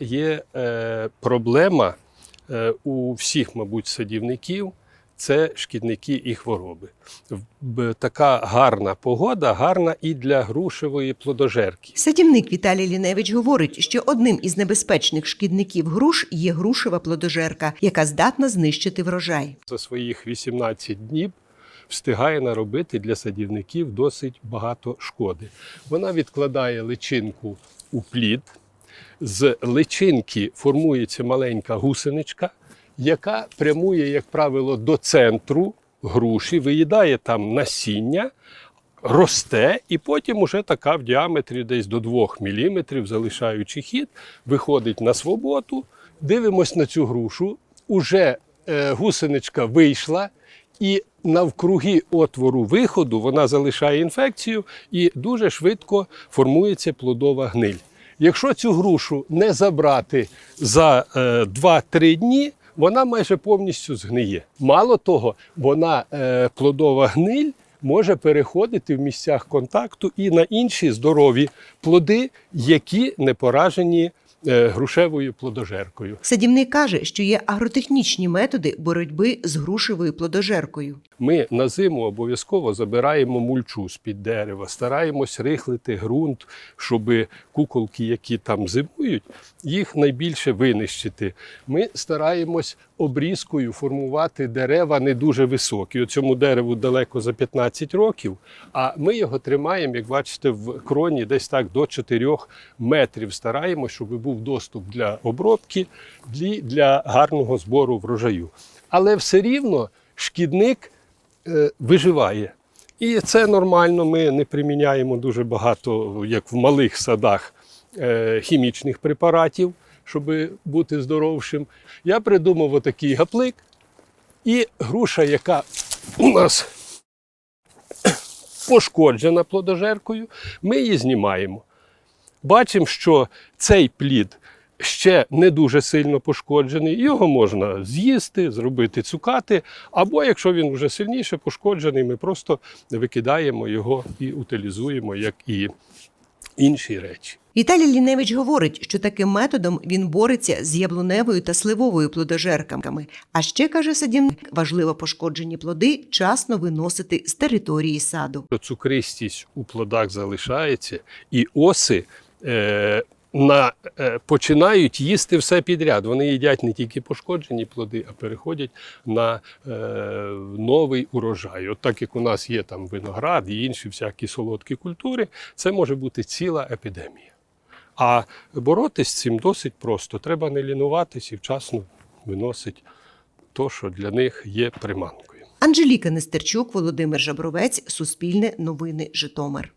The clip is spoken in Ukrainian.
Є е, проблема е, у всіх, мабуть, садівників. Це шкідники і хвороби. Така гарна погода, гарна і для грушевої плодожерки. Садівник Віталій Ліневич говорить, що одним із небезпечних шкідників груш є грушева плодожерка, яка здатна знищити врожай. За своїх 18 днів встигає наробити для садівників досить багато шкоди. Вона відкладає личинку у плід. З личинки формується маленька гусеничка, яка прямує, як правило, до центру груші, виїдає там насіння, росте, і потім уже така в діаметрі десь до 2 мм, залишаючи хід, виходить на свободу. Дивимось на цю грушу. Уже е, гусеничка вийшла, і навкруги отвору виходу вона залишає інфекцію і дуже швидко формується плодова гниль. Якщо цю грушу не забрати за е, 2-3 дні, вона майже повністю згниє. Мало того, вона е, плодова гниль може переходити в місцях контакту і на інші здорові плоди, які не поражені е, грушевою плодожеркою. Садівник каже, що є агротехнічні методи боротьби з грушевою плодожеркою. Ми на зиму обов'язково забираємо мульчу з-під дерева, стараємось рихлити ґрунт, щоб куколки, які там зимують, їх найбільше винищити. Ми стараємось обрізкою формувати дерева не дуже високі. Цьому дереву далеко за 15 років, а ми його тримаємо, як бачите, в кроні десь так до 4 метрів. Стараємось, щоб був доступ для обробки, для- гарного збору врожаю. Але все рівно шкідник виживає. І це нормально. Ми не приміняємо дуже багато, як в малих садах, е, хімічних препаратів, щоб бути здоровшим. Я придумав отакий гаплик, і груша, яка у нас пошкоджена плодожеркою, ми її знімаємо. Бачимо, що цей плід ще не дуже сильно пошкоджений, його можна з'їсти, зробити цукати, або якщо він вже сильніше пошкоджений, ми просто викидаємо його і утилізуємо, як і інші речі. Віталій Ліневич говорить, що таким методом він бореться з яблуневою та сливовою плодожерками. А ще каже садівник, важливо пошкоджені плоди часно виносити з території саду. Цукристість у плодах залишається, і оси е, на, починають їсти все підряд. Вони їдять не тільки пошкоджені плоди, а переходять на е, новий урожай. От так як у нас є там виноград і інші всякі солодкі культури, це може бути ціла епідемія. А боротись з цим досить просто. Треба не лінуватись і вчасно виносить то, що для них є приманкою. Анжеліка Нестерчук, Володимир Жабровець, Суспільне новини Житомир.